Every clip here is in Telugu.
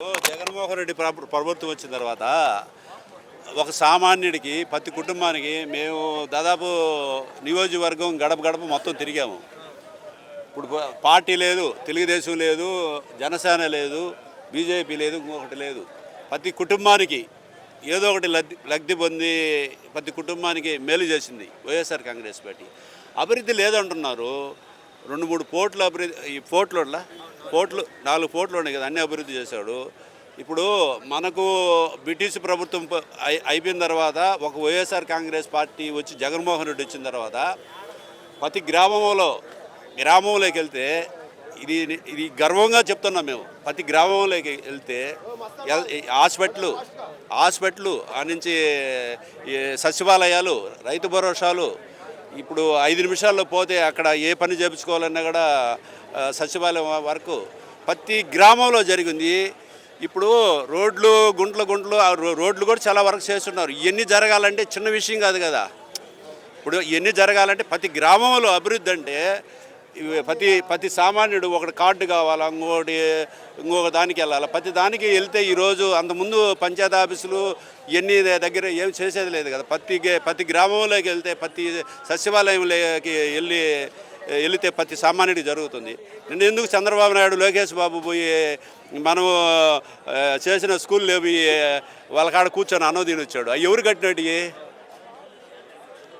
ఓ, జగన్మోహన్ రెడ్డి ప్రభుత్వం వచ్చిన తర్వాత ఒక సామాన్యుడికి ప్రతి కుటుంబానికి మేము దాదాపు నియోజకవర్గం గడప గడప మొత్తం తిరిగాము. ఇప్పుడు పార్టీ లేదు తెలుగుదేశం లేదు జనసేన లేదు బీజేపీ లేదు ఇంకొకటి లేదు. ప్రతి కుటుంబానికి ఏదో ఒకటి లబ్ధి లబ్ధి పొంది ప్రతి కుటుంబానికి మేలు చేసింది వైఎస్ఆర్ కాంగ్రెస్ పార్టీ. అభివృద్ధి లేదంటున్నారు. రెండు మూడు పోర్టుల అభివృద్ధి ఈ పోర్ట్లు పోర్ట్లు నాలుగు పోర్ట్లు ఉన్నాయి కదా అన్ని అభివృద్ధి చేశాడు. ఇప్పుడు మనకు బ్రిటిష్ ప్రభుత్వం అయిపోయిన తర్వాత ఒక వైఎస్ఆర్ కాంగ్రెస్ పార్టీ వచ్చి జగన్మోహన్ రెడ్డి వచ్చిన తర్వాత ప్రతి గ్రామంలో గ్రామంలోకి వెళ్తే ఇది ఇది గర్వంగా చెప్తున్నాం మేము. ప్రతి గ్రామంలోకి వెళ్తే ఎల్- హాస్పిటల్ హాస్పిటల్ ఆ నుంచి సచివాలయాలు రైతు భరోసాలు ఇప్పుడు ఐదు నిమిషాల్లో పోతే అక్కడ ఏ పని చేయించుకోవాలన్నా కూడా సచివాలయం వరకు ప్రతి గ్రామంలో జరిగింది. ఇప్పుడు రోడ్లు గుంటలు గుంటలు రో- రోడ్లు కూడా చాలా వరకు చేస్తున్నారు. ఇవన్నీ జరగాలంటే చిన్న విషయం కాదు కదా. ఇప్పుడు ఇవన్నీ జరగాలంటే ప్రతి గ్రామంలో అభివృద్ధి అంటే ప్రతి ప్రతి సామాన్యుడు ఒకటి కార్డు కావాలా ఇంకోటి ఇంకొక దానికి వెళ్ళాలి? ప్రతి దానికి వెళ్తే ఈరోజు అంతకుముందు పంచాయతీ ఆఫీసులు ఇవన్నీ దగ్గర ఏం చేసేది లేదు కదా. ప్రతి ప్రతి గ్రామంలోకి వెళ్తే ప్రతి సచివాలయంలోకి వెళ్ళి వెళితే ప్రతి సామాన్యుడికి జరుగుతుంది. నేను ఎందుకు చంద్రబాబు నాయుడు లోకేష్ బాబు పోయి మనము చేసిన స్కూల్లో పోయి వాళ్ళ కాడ కూర్చొని అనోదీని వచ్చాడు అవి ఎవరు కట్టినట్టు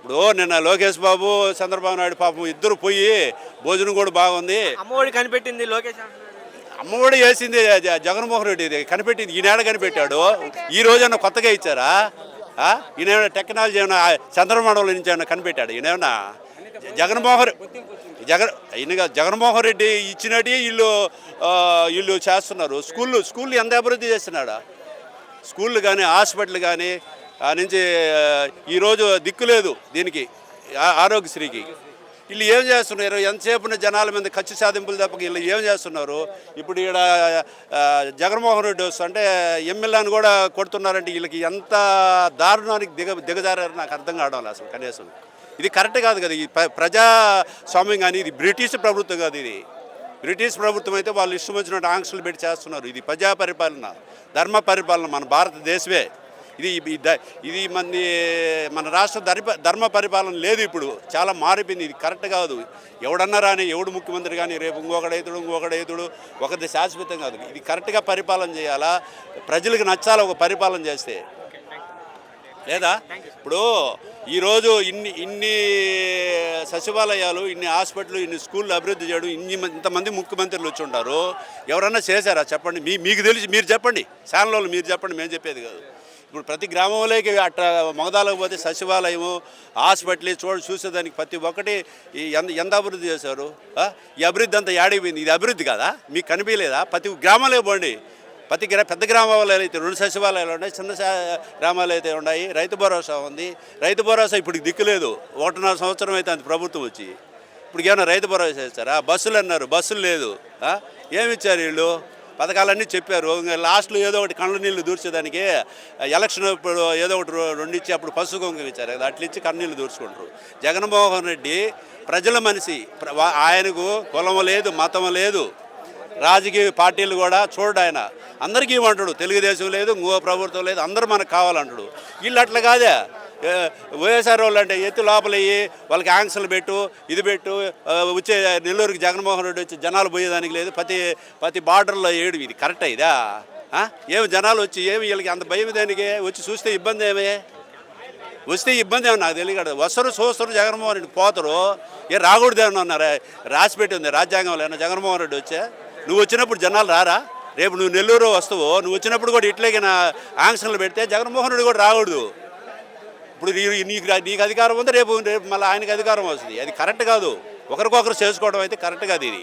ఇప్పుడు నిన్న లోకేష్ బాబు చంద్రబాబు నాయుడు పాపం ఇద్దరు పోయి భోజనం కూడా బాగుంది. అమ్మఒడి కనిపెట్టింది లోకేష్. అమ్మఒడి వేసింది జగన్మోహన్ రెడ్డి. కనిపెట్టింది ఈనాడు కనిపెట్టాడు. ఈ రోజన్నా కొత్తగా ఇచ్చారా? ఆ? ఈయన టెక్నాలజీ ఏమైనా చంద్రమండలం నుంచి ఏమైనా కనిపెట్టాడు? ఈయన ఏమన్నా జ- జగన్మోహన్ జగన్ ఈయనగా జగన్మోహన్ రెడ్డి ఇచ్చినట్టు వీళ్ళు వీళ్ళు చేస్తున్నారు. స్కూళ్ళు స్కూళ్ళు ఎంత అభివృద్ధి చేస్తున్నాడా? స్కూళ్ళు కానీ హాస్పిటల్ కానీ ఆ నుంచి ఈరోజు దిక్కు లేదు దీనికి ఆరోగ్యశ్రీకి. వీళ్ళు ఏం చేస్తున్నారు? ఎంతసేపు జనాల మీద ఖర్చు సాధింపులు తప్ప వీళ్ళు ఏం చేస్తున్నారు? ఇప్పుడు ఇక్కడ జగన్మోహన్ రెడ్డి వస్తుంటే ఎమ్మెల్యేని కూడా కొడుతున్నారంటే వీళ్ళకి ఎంత దారుణానికి దిగ దిగజారారు నాకు అర్థం కావడం అసలు కనీసం. ఇది కరెక్ట్ కాదు కదా ఈ ప్ర- ప్రజాస్వామ్యం కానీ ఇది బ్రిటిష్ ప్రభుత్వం కాదు ఇది. బ్రిటిష్ ప్రభుత్వం అయితే వాళ్ళు ఇష్టం వచ్చినట్టు ఆంక్షలు పెట్టి చేస్తున్నారు. ఇది ప్రజా పరిపాలన ధర్మ పరిపాలన మన భారతదేశమే. ఇది ఇది మంది మన రాష్ట్ర ధర్మ ధర్మ పరిపాలన లేదు ఇప్పుడు. చాలా మారిపోయింది. ఇది కరెక్ట్ కాదు. ఎవడన్నా రాని ఎవడు ముఖ్యమంత్రి కానీ రేపు ఇంకొకడైతుడు ఇంకొకడైతుడు ఒకటి శాశ్వతం కాదు. ఇది కరెక్ట్గా పరిపాలన చేయాలా? ప్రజలకు నచ్చాలి ఒక పరిపాలన చేస్తే? లేదా? ఇప్పుడు ఈరోజు ఇన్ని ఇన్ని సచివాలయాలు ఇన్ని హాస్పిటల్ ఇన్ని స్కూళ్ళు అభివృద్ధి చేయడం ఇన్ని ఇంతమంది ముఖ్యమంత్రులు వచ్చి ఉంటారు. ఎవరన్నా చేశారా? చెప్పండి. మీ మీకు తెలిసి మీరు చెప్పండి. శానలో మీరు చెప్పండి. మేము చెప్పేది కాదు. ఇప్పుడు ప్రతి గ్రామంలోకి అట్లా మగదాలకు పోతే సచివాలయము హాస్పిటల్ చూడ చూసేదానికి ప్రతి ఒక్కటి ఈ ఎంత ఎంత అభివృద్ధి చేశారు? ఈ అభివృద్ధి అంతా యాడిపోయింది. ఇది అభివృద్ధి కదా? మీకు కనిపించలేదా? ప్రతి గ్రామంలో పోండి. ప్రతి గ్రా పెద్ద గ్రామాలు అయితే రెండు సచివాలయాలు ఉన్నాయి చిన్న గ్రామాలు అయితే ఉన్నాయి. రైతు భరోసా ఉంది. రైతు భరోసా ఇప్పుడు దిక్కులేదు ఒకటిన్నర సంవత్సరం అయితే అంత ప్రభుత్వం వచ్చి. ఇప్పుడు ఏమైనా రైతు భరోసా ఇస్తారా? బస్సులు అన్నారు. బస్సులు లేదు. ఏమి ఇచ్చారు వీళ్ళు? పథకాలన్నీ చెప్పారు. లాస్ట్లో ఏదో ఒకటి కళ్ళ నీళ్ళు దూర్చేదానికి ఎలక్షన్ ఇప్పుడు ఏదో ఒకటి రెండిచ్చి రెండు ఇచ్చి అప్పుడు పసుపు కుంకం ఇచ్చారు. కదా అట్లా ఇచ్చి కన్నీళ్ళు దూర్చుకుంటారు. జగన్మోహన్ రెడ్డి ప్రజల మనిషి. ప్ర- ఆయనకు కులం లేదు మతం లేదు. రాజకీయ పార్టీలు కూడా చూడడు ఆయన. అందరికీ ఇవ్వంటాడు తెలుగుదేశం లేదు ఇంకో ప్రభుత్వం లేదు అందరూ మనకు కావాలంటాడు. వీళ్ళు అట్లా కాదే. వైఎస్ఆర్ వాళ్ళు అంటే ఎత్తి లోపలయ్యి వాళ్ళకి ఆంక్షలు పెట్టు ఇది పెట్టు వచ్చే నెల్లూరుకి జగన్మోహన్ రెడ్డి వచ్చి జనాలు పోయేదానికి లేదు. ప్రతి ప్రతి బార్డర్లో ఏడు ఇది కరెక్ట్ ఇదా? ఆ? ఏమి జనాలు వచ్చి ఏమి వీళ్ళకి అంత భయం దానికి? వచ్చి చూస్తే ఇబ్బంది ఏమే? వస్తే ఇబ్బంది ఏమో? నాకు తెలియదు వస్తారు చూస్తారు జగన్మోహన్ రెడ్డి పోతారు. ఏ రాకూడదు ఏమన్నా ఉన్నారా రాసి పెట్టి ఉంది రాజ్యాంగంలో ఏమన్నా జగన్మోహన్ రెడ్డి వచ్చే? నువ్వు వచ్చినప్పుడు జనాలు రారా? రేపు నువ్వు నెల్లూరు వస్తావు. నువ్వు వచ్చినప్పుడు కూడా ఇట్లాగే నా ఆంక్షలు పెడితే జగన్మోహన్ రెడ్డి కూడా రాకూడదు. ఇప్పుడు నీకు నీకు అధికారం ఉంది రేపు రేపు మళ్ళీ ఆయనకి అధికారం వస్తుంది. అది కరెక్ట్ కాదు. ఒకరికొకరు చేసుకోవడం అయితే కరెక్ట్ కాదు ఇది.